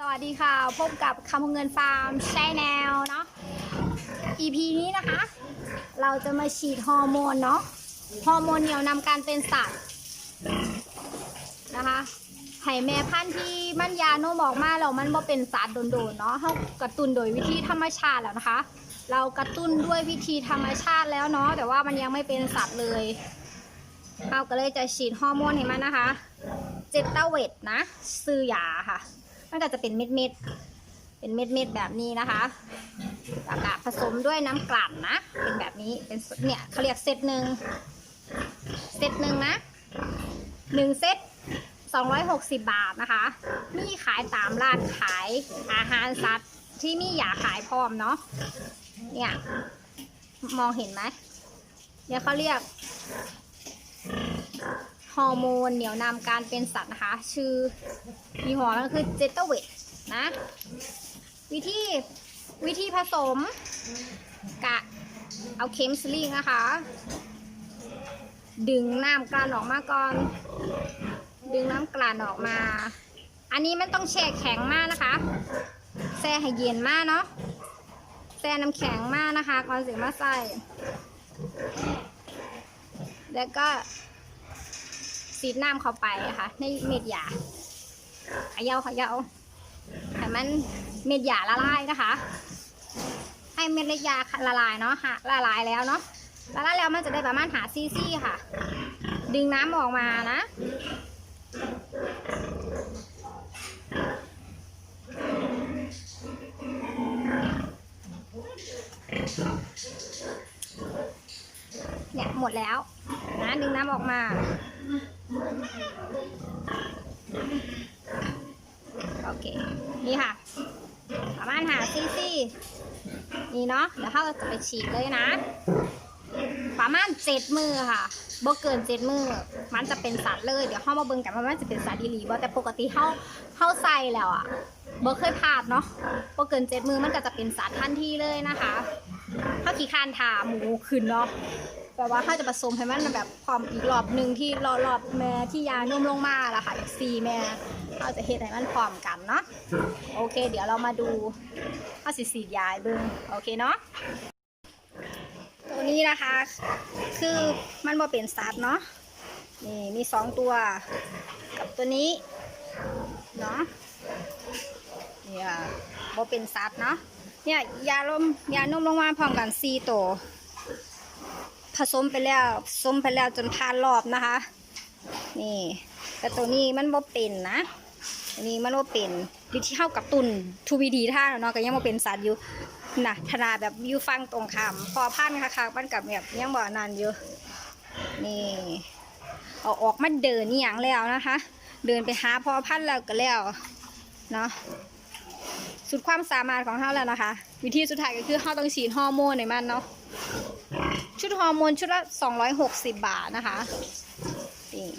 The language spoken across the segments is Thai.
สวัสดีค่ะ พบกับคำเงินฟาร์มใช่แนวเนาะ EP นี้นะคะ เราจะมาฉีดฮอร์โมนเนาะ ฮอร์โมนเหนี่ยวนำการเป็นสัตว์นะคะไห่แม่พันธุ์ที่มันยาโนมออกมาแล้วมันบ่เป็นสัตว์โดนๆเนาะเขากระตุ้นโดยวิธีธรรมชาติแล้วนะคะ เรากระตุ้นด้วยวิธีธรรมชาติแล้วเนาะ แต่ว่ามันยังไม่เป็นสัตว์เลยเราก็เลยจะฉีดฮอร์โมนให้มันนะคะ เจตตาเวตนะ ซื้อยาค่ะ มันก็จะเป็นเม็ดเม็ดๆเป็นเม็ดเม็ดๆแบบนี้นะคะแล้วก็ผสมด้วยน้ำกลั่นนะ เป็นแบบนี้ เป็นเนี่ยเขาเรียกเซตหนึ่งเซตหนึ่งนะหนึ่งเซต260 บาทนะคะ มีขายตามร้านขายอาหารสัตว์ที่มีอยากขายพร้อมเนาะ เนี่ย มองเห็นไหมเนี่ยเขาเรียก ฮอร์โมนเหนี่ยวนำการเป็นสัตว์นะคะ ชื่อยี่ห้อมันคือเจตเวตนะ วิธีวิธีผสมกะเอาเข็มสลิงนะคะ ดึงน้ำกลั่นออกมาก่อน ดึงน้ำกลั่นออกมา อันนี้มันต้องแช่แข็งมากนะคะแช่ให้เย็นมากเนาะแช่น้ำแข็งมากนะคะก่อนสิมาใส่ แล้วก็ ซีดน้ำเข้าไปอะค่ะในเม็ดหยาเขย่าเขย่าให้มันเม็ดหยาละลายนะคะ ให้เม็ดเล็กยาละลายเนาะค่ะละลายแล้วเนาะละลายแล้วมันจะได้ประมาณหาซีซีค่ะ ดึงน้ำออกมานะเนี่ยหมดแล้วนะดึงน้ำออกมา โอเค นี่ค่ะ ประมาณหาซีซีนี่เนาะ เดี๋ยวเขาจะไปฉีดเลยนะ ประมาณเจ็ดมือค่ะบ่เกินเจ็ดมือ มันจะเป็นสัตว์เลย เดี๋ยวเข้ามาเบิ่งกันว่ามันจะเป็นสัตว์อีหลีบ่แต่ปกติเข้าเข้าใส่แล้วอะบ่เคยพลาดเนาะบ่เกินเจ็ดมือมันก็จะเป็นสัตว์ทันทีเลยนะคะ ถ้าขี้คานถาหมูขึ้นเนาะ แปลว่าถ้าจะผสมให้มันแบบพร้อมอีกรอบหนึ่งที่รอรอบแม่ที่ยานุ่มลงมาละค่ะอีกสี่แม่เราจะเฮ็ดให้มันพร้อมกันเนาะโอเค เดี๋ยวเรามาดูข้าสิสียายเบิ้งโอเคเนาะตัวนี้นะคะ คือมันบ่เป็นสัตว์เนาะนี่มีสองตัว กับตัวนี้เนาะเนี่ยบ่เป็นสัตว์เนาะเนี่ยยาลมยานุ่มลงมาพร้อมกันสี่ตัว ผสมไปแล้วผสมไปแล้วจนผ่านรอบนะคะ นี่แต่ตัวนี้มันบ่เป็นนะอันนี้มันบ่เป็นวิธีเข้ากับตุนทูวีดีท่าเนาะก็ยังบ่เป็นสัตว์อยู่นะขนาแบบอยู่ฟังตรงคำพอพันค่ะค่ะมันกับแบบยังบ่นานอยู่นี่เอาออกมาเดินนี่อย่างแล้วนะคะ เดินไปหาพอพันแล้วก็แล้วเนาะสุดความสามารถของเขาแล้วนะคะ วิธีสุดท้ายก็คือเขาต้องฉีดฮอร์โมนในมันเนาะ ชุดฮอร์โมนชุดละ 260 บาทนะคะนี่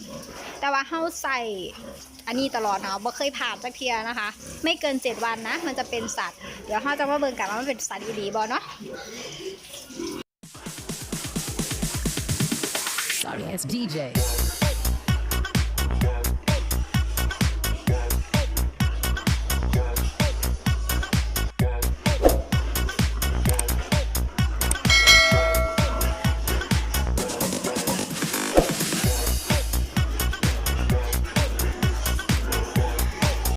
แต่ว่าเฮาใส่อันนี้ตลอดเนาะบ่เคยผ่านจักเทียนะคะ ไม่เกิน 7 วันนะ มันจะเป็นสัตว์ เดี๋ยวเฮาจะมาเบิ่งกันว่ามันเป็นสัตว์อีหลีบ่เนาะ Sorry it's DJ.